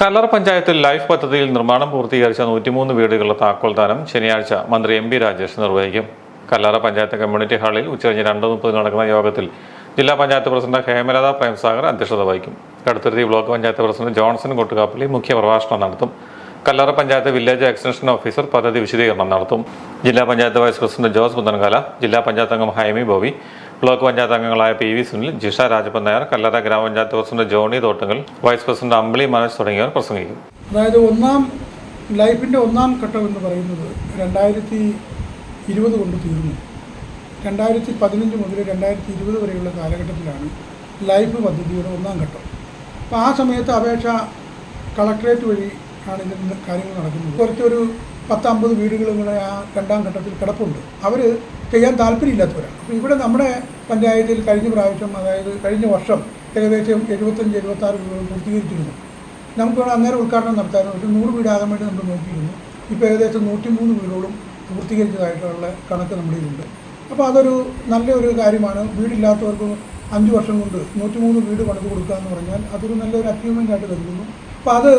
കല്ലറ പഞ്ചായത്തിൽ ലൈഫ് പദ്ധതിയിൽ നിർമ്മാണം പൂർത്തീകരിച്ച നൂറ്റിമൂന്ന് വീടുകളുടെ താക്കോൽദാനം ശനിയാഴ്ച മന്ത്രി എം പി രാജേഷ് നിർവഹിക്കും. കല്ലറ പഞ്ചായത്ത് കമ്മ്യൂണിറ്റി ഹാളിൽ ഉച്ചകഴിഞ്ഞ് രണ്ട് മുപ്പതിന് നടക്കുന്ന യോഗത്തിൽ ജില്ലാ പഞ്ചായത്ത് പ്രസിഡന്റ് ഹേമലത പ്രേംസാഗർ അധ്യക്ഷത വഹിക്കും. Kaduthuruthy block panchayat president Johnson Kottukappally മുഖ്യ പ്രഭാഷണം നടത്തും. Kallara panchayat village extension officer പദ്ധതി വിശദീകരണം നടത്തും. ജില്ലാ പഞ്ചായത്ത് വൈസ് പ്രസിഡന്റ് ജോസ് പുത്തൻകാല ജില്ലാ പഞ്ചായത്ത് അംഗം ഹൈമി ബോബി ബ്ലോക്ക് പഞ്ചായത്ത് അംഗങ്ങളായ പി വി സുനിൽ ജിഷ രാജപ്പൻ നായർ കല്ലറ ഗ്രാമപഞ്ചായത്ത് president Johny Thottangal vice president Ambili Manoj തുടങ്ങിയവർ പ്രസംഗിക്കും. അതായത് ഒന്നാം ലൈഫിന്റെ ഒന്നാം ഘട്ടം എന്ന് പറയുന്നത് രണ്ടായിരത്തി ഇരുപത് കൊണ്ട് തീർന്നു. രണ്ടായിരത്തി പതിനഞ്ച് മുതൽ രണ്ടായിരത്തി ഇരുപത് വരെയുള്ള കാലഘട്ടത്തിലാണ് ലൈഫ് പദ്ധതിയുടെ ഒന്നാം ഘട്ടം. അപ്പോൾ ആ സമയത്ത് അപേക്ഷ കളക്ടറേറ്റ് വഴി ആണ് ഇതിന്റെ കാര്യങ്ങൾ നടക്കുന്നത്. കുറച്ചൊരു പത്തമ്പത് വീടുകളും കൂടെ ആ രണ്ടാം ഘട്ടത്തിൽ കിടപ്പുണ്ട്. അവർ ചെയ്യാൻ താല്പര്യമില്ലാത്തവരാണ്. അപ്പോൾ ഇവിടെ നമ്മുടെ പഞ്ചായത്തിൽ കഴിഞ്ഞ പ്രാവശ്യം അതായത് കഴിഞ്ഞ വർഷം ഏകദേശം എഴുപത്തഞ്ച് എഴുപത്താറ് വീടുകൾ പൂർത്തീകരിച്ചിരുന്നു. നമുക്ക് വേണം അന്നേരം ഉദ്ഘാടനം നടത്താനും പക്ഷേ നൂറ് വീടാകാൻ വേണ്ടി നമ്മൾ നോക്കിയിരുന്നു. ഇപ്പോൾ ഏകദേശം നൂറ്റിമൂന്ന് വീടുകളും പൂർത്തീകരിച്ചതായിട്ടുള്ള കണക്ക് നമ്മുടെ ഇതിലുണ്ട് അപ്പോൾ അതൊരു നല്ലൊരു കാര്യമാണ്. വീടില്ലാത്തവർക്ക് അഞ്ച് വർഷം കൊണ്ട് നൂറ്റിമൂന്ന് വീട് പണിത് കൊടുക്കുക എന്ന് പറഞ്ഞാൽ അതൊരു നല്ലൊരു അച്ചീവ്മെന്റ് ആയിട്ട് കരുതുന്നു. അപ്പോൾ അത്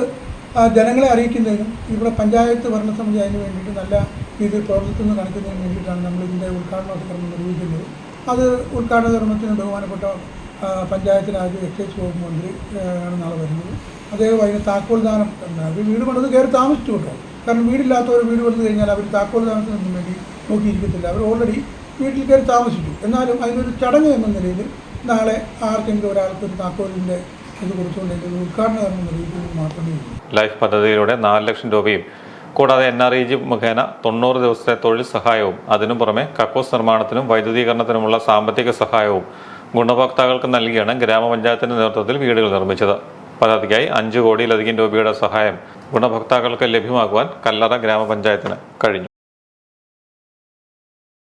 ജനങ്ങളെ അറിയിക്കുന്നതിനും ഇവിടെ പഞ്ചായത്ത് ഭരണസമിതി അതിന് വേണ്ടിയിട്ട് നല്ല രീതിയിൽ പ്രവർത്തിക്കുന്ന കാണിക്കുന്നതിന് വേണ്ടിയിട്ടാണ് നമ്മൾ ഇതിന്റെ ഉദ്ഘാടന നിർവഹിക്കുന്നത്. അത് ഉദ്ഘാടന കർമ്മത്തിന് ബഹുമാനപ്പെട്ട ആ, പഞ്ചായത്ത് രാജ് എക്സൈസ് വകുപ്പ് മന്ത്രി ആണ് നാളെ വരുന്നത്. അദ്ദേഹം അതിന് താക്കോൽ ദാനം അവർ വീട് പണിത് കയറി താമസിച്ചു കേട്ടോ. കാരണം വീടില്ലാത്തവർ വീട് പണിത് കഴിഞ്ഞാൽ അവർ താക്കോൽ ദാനത്തിനൊന്നും വേണ്ടി നോക്കിയിരിക്കത്തില്ല. അവർ ഓൾറെഡി വീട്ടിൽ കയറി താമസിച്ചു. എന്നാലും അതിനൊരു ചടങ്ങ് എന്ന നിലയിൽ നാളെ ആർക്കെങ്കിലും ഒരാൾക്ക് ഒരു താക്കോലിന്റെ ഇത് കൊടുത്തുകൊണ്ട് അതിന്റെ ഒരു ഉദ്ഘാടന കർമ്മം നിർവഹിക്കുന്നത് മാത്രമേ ഉള്ളൂ. ലൈഫ് പദ്ധതിയിലൂടെ നാല് ലക്ഷം രൂപയും കൂടാതെ എൻ ആർ ഇ ജി മുഖേന തൊണ്ണൂറ് ദിവസത്തെ തൊഴിൽ സഹായവും അതിനു പുറമെ കക്കൂസ് നിർമ്മാണത്തിനും വൈദ്യുതീകരണത്തിനുമുള്ള സാമ്പത്തിക സഹായവും ഗുണഭോക്താക്കൾക്ക് നൽകിയാണ് ഗ്രാമപഞ്ചായത്തിന്റെ നേതൃത്വത്തിൽ വീടുകൾ നിർമ്മിച്ചത്. പദ്ധതിക്കായി അഞ്ചു കോടിയിലധികം രൂപയുടെ സഹായം ഗുണഭോക്താക്കൾക്ക് ലഭ്യമാക്കുവാൻ കല്ലറ ഗ്രാമപഞ്ചായത്തിന് കഴിഞ്ഞു.